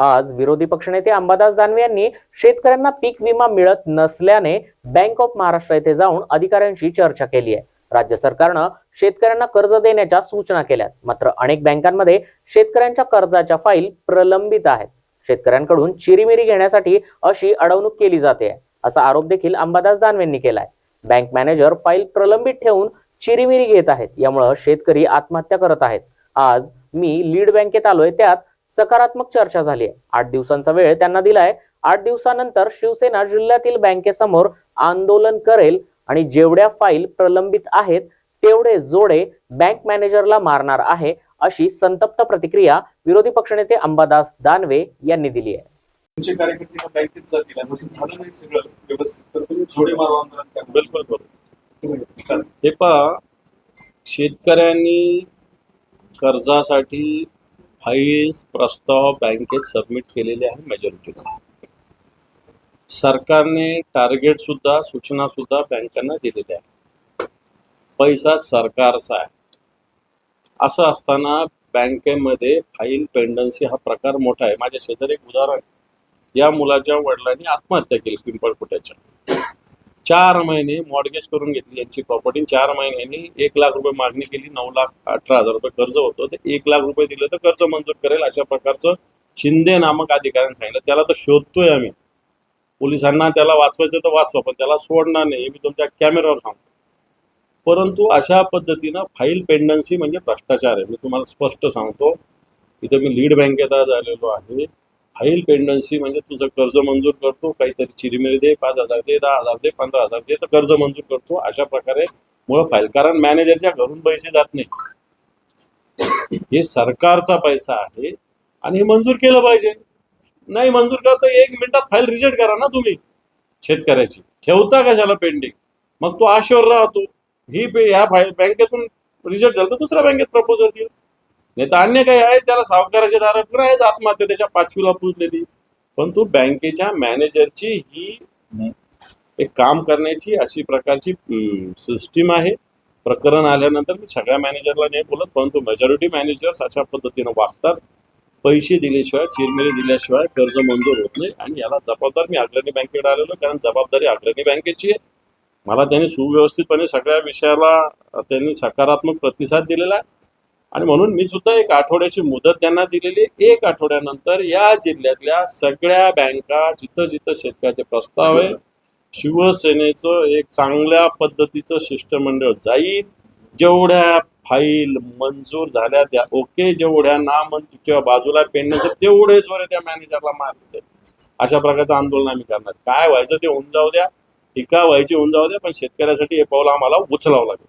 आज विरोधी पक्षनेते अंबादास दानवे यांनी शेतकऱ्यांना पीक विमा मिळत नसल्याने बँक ऑफ महाराष्ट्र येथे जाऊन अधिकाऱ्यांशी चर्चा केली आहे. राज्य सरकारनं शेतकऱ्यांना कर्ज देण्याच्या सूचना केल्यात. मात्र अनेक बँकांमध्ये शेतकऱ्यांच्या कर्जाच्या फाईल प्रलंबित आहेत. शेतकऱ्यांकडून चिरीमिरी घेण्यासाठी अशी अडवणूक केली जाते. असा आरोप देखील अंबादास दानवेंनी केलाय. बँक मॅनेजर फाईल प्रलंबित ठेवून चिरीमिरी घेत आहेत. यामुळं शेतकरी आत्महत्या करत आहेत. आज मी लीड बँकेत आलोय. त्यात सकारात्मक चर्चा झाली आहे आठ दिवसांचा वेळ त्यांना दिलाय आठ दिवसानंतर शिवसेना जिल्ह्यातील बँकेसमोर आंदोलन करेल आणि जेवढ्या फाईल प्रलंबित आहेत तेवढे जोडे बँक मॅनेजरला मारणार आहे अशी संतप्त प्रतिक्रिया विरोधी पक्षनेते अंबादास दानवे यांनी दिली आहे तुमचे कार्यकर्ते मग बँकेत जातील आणि जर झालं नाही सगळं व्यवस्थित तर तुम्ही जोडे मारू आंदोलन करा. बिलकुल बरोबर चालेल. हे पहा शेतकऱ्यांनी कर्जासाठी फाईल्स प्रस्ताव बँकेत सबमिट केलेले आहे मेजॉरिटीला सरकारने टार्गेट सुद्धा सूचना सुद्धा बँकांना दिलेल्या आहे पैसा सरकारचा आहे. असं असताना बँकेमध्ये फाईल पेंडन्सी हा प्रकार मोठा आहे. माझ्या शेजारी एक उदाहरण आहे. या मुलाच्या वडिलांनी आत्महत्या केली पिंपळकुट्याच्या चार महिने मॉडगेज करून घेतली यांची प्रॉपर्टी चार महिन्यांनी एक लाख रुपये मागणी केली नऊ लाख अठरा हजार रुपये कर्ज होतं. ते एक लाख रुपये दिले तर कर्ज मंजूर करेल अशा प्रकारचं शिंदे नामक अधिकाऱ्यांनी सांगितलं. त्याला तर शोधतोय आम्ही. पोलिसांना त्याला वाचवायचं तर वाचवा पण त्याला सोडणार नाही. मी तुमच्या कॅमेऱ्यावर सांगतो. परंतु अशा पद्धतीनं फाईल पेंडन्सी म्हणजे भ्रष्टाचार आहे. मी तुम्हाला स्पष्ट सांगतो. इथं मी लीड बँकेत आज आलेलो आहे. फाईल पेंडन्सी म्हणजे तुझं कर्ज मंजूर करतो काहीतरी चिरीमिरी दे पाच हजार दे दहा हजार दे पंधरा हजार दे तर कर्ज मंजूर करतो. अशा प्रकारे मुळे फाईल कारण मॅनेजरच्या घरून पैसे जात नाही. हे सरकारचा पैसा आहे आणि हे मंजूर केलं पाहिजे. नाही मंजूर करता एक मिनिटात फाईल रिजेक्ट करा ना तुम्ही शेतकऱ्याची. ठेवता कशाला पेंडिंग? मग तो आशेवर राहतो. ही पे ह्या फाईल बँकेतून रिजेक्ट झालं तर दुसऱ्या बँकेत प्रपोजल दिलं नाही तर अन्य काही आहे त्याला सावकाराचे दारात आहेच आत्महत्या त्याच्या पाचवीला पुजलेली. पण तो बँकेच्या मॅनेजरची ही एक काम करण्याची अशी प्रकारची सिस्टीम आहे. प्रकरण आल्यानंतर मी सगळ्या मॅनेजरला नाही बोलत परंतु मेजॉरिटी मॅनेजर्स अशा पद्धतीनं वागतात. पैसे दिल्याशिवाय चिरमिरी दिल्याशिवाय कर्ज मंजूर होत नाही आणि याला जबाबदार मी अग्रणी बँकेकडे आलेलो कारण जबाबदारी अग्रणी बँकेची आहे. मला त्यांनी सुव्यवस्थितपणे सगळ्या विषयाला त्यांनी सकारात्मक प्रतिसाद दिलेला आहे. आणि म्हणून मी सुद्धा एक आठवड्याची मुदत त्यांना दिलेली एक आठवड्यानंतर या जिल्ह्यातल्या सगळ्या बँका जिथं जिथं शेतकऱ्याचे प्रस्ताव आहे शिवसेनेचं एक चांगल्या पद्धतीचं शिष्टमंडळ जाईल. जेवढ्या फाईल मंजूर झाल्या त्या ओके जेवढ्या नामंजूर किंवा बाजूला पेंडण्याचे तेवढेच वर त्या मॅनेजरला मारायचे अशा प्रकारचं आंदोलन आम्ही करणार. काय व्हायचं ते होऊन जाऊ द्या. टीका व्हायची होऊन जाऊ द्या पण शेतकऱ्यासाठी हे पाऊल आम्हाला उचलावं लागेल.